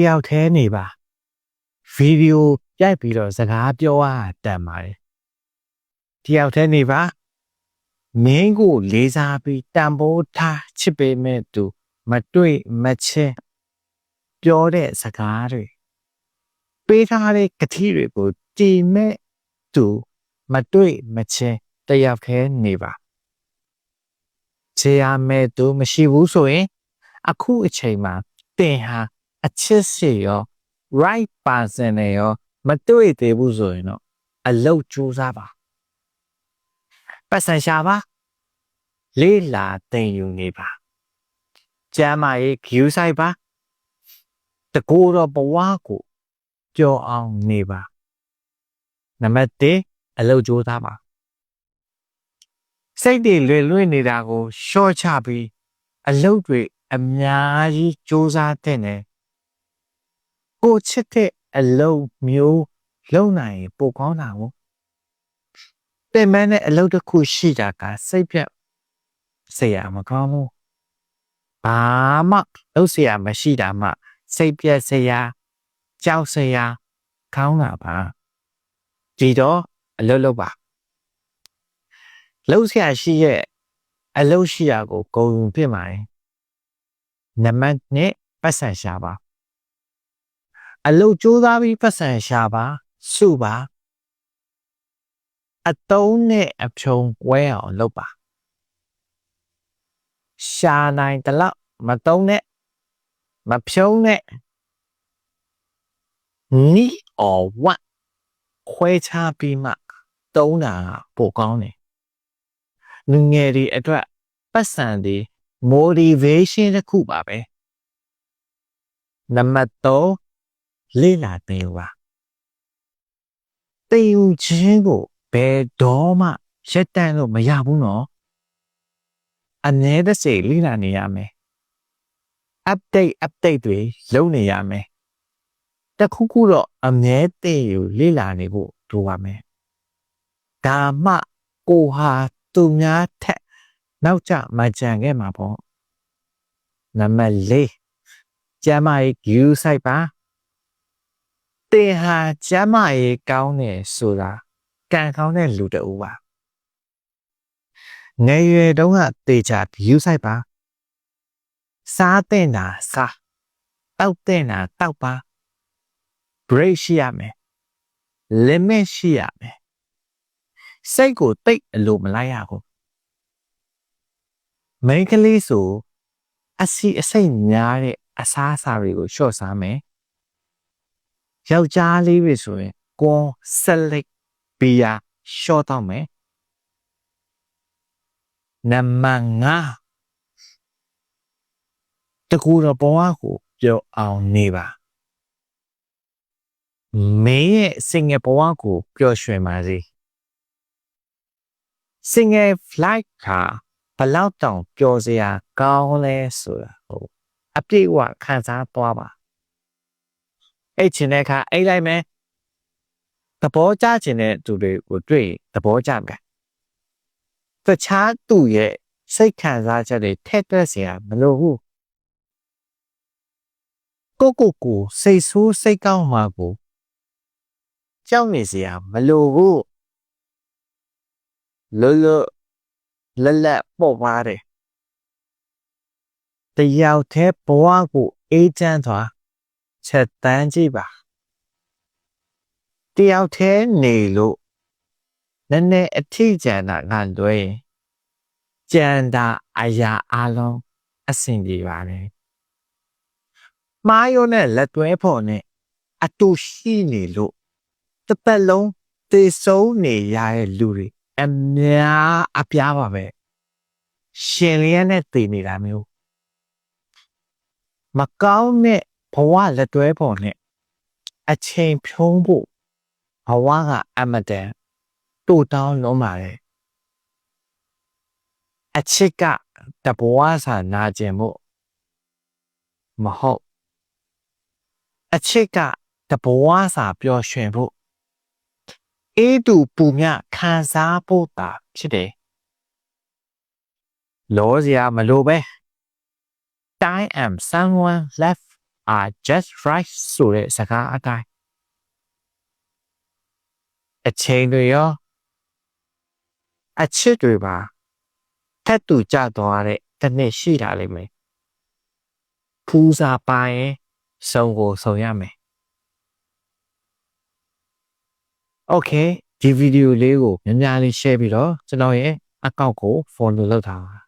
တယောက်တည်းနေပါဗီဒီယိုရိုက်ပြီးတော့စကားပြောရတန်ပါတယ်တယောက်တည်းနေပါမင်းကိုလေးစားပြီးတန်ဖိုးထားချစ်ပေးမဲ့သူမတွေ့မချင်းပြောတဲ့စကားတွေပေးထားတဲ့ကတိတွေကိုတည်မဲ့သူမတွေ့မချင်းတယောက်ခဲနေပါခြေရမဲ့သူမရှိဘူးဆိုရင် အခုအချိန်မှာတင်ဟာ အချစ်စီရော right person နဲ့ရောမတွေ့သေးဘူးဆိုရင်တော့အလုတ်ကြိုးစားပါပတ်စံရှာပါလေးလာတင်ယူနေပါကျမ်းမာရေး view site ပါတကူတော့ဘဝကိုကြော်အောင်နေပါနံပါတ်1အလုတ်ကြိုးစားပါစိတ်တွေလွယ်လွယ်နေတာကိုရှော့ချပြီးအလုတ်တွေအများကြီးစူးစမ်းတဲ့နယ် ကိုချစ်တဲ့အလုတ်မျိုးလုံနိုင်ရင်ပိုကောင်းတာကိုတင်မန်းတဲ့အလုတ်တစ်ခုရှိတာကစိတ်ပြတ်ဆရာမကောင်းဘူးဘာမှလုပ်เสียမရှိတာမှစိတ်ပြက်စရာကြောက်စရာကောင်းတာပါဒီတော့အလုတ်လုပ်ပါလှုပ်ရှားရှိရဲ့အလုတ်ရှိရာကိုဂုံပြစ်ပါတယ်နံပါတ်1ပတ်စံရှာပါ အလုတ်ကြိုးစားပြီးပတ်စံရှာပါစုပါအတုံးနဲ့အဖြုံဝဲအောင်လုပ်ပါရှာနိုင်တလောက်မတုံးနဲ့မဖြုံးနဲ့နီး or what ခွဲခြားပြီးမှတုံးတာကပိုကောင်းတယ်လူငယ်တွေအတွက်ပတ်စံတွေ motivation တစ်ခုပါပဲနံပါတ်3 လေ့လာသင်ယူပါသင်ယူခြင်းကိုဘယ်တော့မှရက်တန့်လို့မရဘူးနော်အနည်းတစ်စိတ်လေ့လာနေရမယ် update update တွေလုပ်နေရမယ်တခုခုတော့အမြဲတည်ယူလေ့လာနေဖို့လိုပါမယ်ဒါမှကိုဟာသူများထက်နောက်ကျမကြံခဲ့မှာပေါ့နံပါတ်၄ကျမ်းမာရေး view site ပါ တင်ဟာကျမ်းမာရေးကောင်းတယ်ဆိုတာကံကောင်းတဲ့လူတူပါငယ်ရွယ်တုန်းကတေချာ view site ပါစားတဲ့နာစားတောက်တဲ့နာတောက်ပါ break ရှိရမယ် limit ရှိရမယ်စိတ်ကိုတိတ်အလိုမလိုက်ရဘူးမိန်းကလေးဆိုအစီအစိတ်များတဲ့အစားအစာတွေကိုလျှော့စားမယ် ယောက်ျားလေးတွေဆိုရင်ကွန်ဆက်လက်ဘီယာရှော့တော့မယ်နံပါတ်5တကူတော့ဘဝကိုပြောအောင်နေပါမင်းရဲ့စင်ငယ်ဘဝကိုပျော်ရွှင်ပါစေစင်ငယ် flight ကဘလောက်တောင်ပျော်စရာကောင်းလဲဆိုတာဟုတ်အပြည့်အဝခံစားသွားပါ အဲ့ချင်တဲ့အခါအိတ်လိုက်မယ်သဘောကျချင်တဲ့သူတွေကိုတွေ့သဘောကျမယ်တခြားသူရဲ့စိတ်ခံစားချက်တွေထက်တွက်เสียမလို့ဘူးကိုကိုကိုစိတ်ဆိုးစိတ်ကောင်းမှာကိုကြောက်နေเสียမလို့ဘူးလောလောလက်လက်ပေါ့ပါတယ်တယောက်တည်းဘဝကိုအေးချမ်းစွာ ချက်တန်းကြည့်ပါတယောက်တည်းနေလို့နည်းနည်းအထီးကျန်တာကလွဲရင်ကြံတာအရာအလုံးအဆင်ပြေပါတယ်မာယိုနဲ့လက်တွဲဖို့နဲ့အတူရှိနေလို့တစ်ပတ်လုံးသေဆုံးနေရတဲ့လူတွေအများအပြားပါပဲရှင်လျက်နဲ့တည်နေတာမျိုးမကောင်းတဲ့ ဘဝလက်တွဲပေါ်နဲ့အချိန်ဖြုံးဖို့ဘဝကအမတန်တိုးတောင်းလုံးပါတယ်အချစ်ကတဘဝစာနာကျင်ဖို့မဟုတ်အချစ်ကတဘဝစာပျော်ရွှင်ဖို့အေးတူပူမြခံစားဖို့တာဖြစ်တယ်လောစရာမလိုပဲ I am someone left are just right ဆိုတဲ့စကားအတိုင်းအချိန်တွေရောအချစ်တွေပါထက်တူကြသွားတဲ့တစ်နှစ်ရှိတာလိမ့်မယ်ဖူးစာပါရင်စုံကိုစုံရမယ် Okay ဒီဗီဒီယိုလေးကိုများများလေး share ပြီးတော့ကျွန်တော်ရဲ့ account ကို follow လုပ်ထားပါ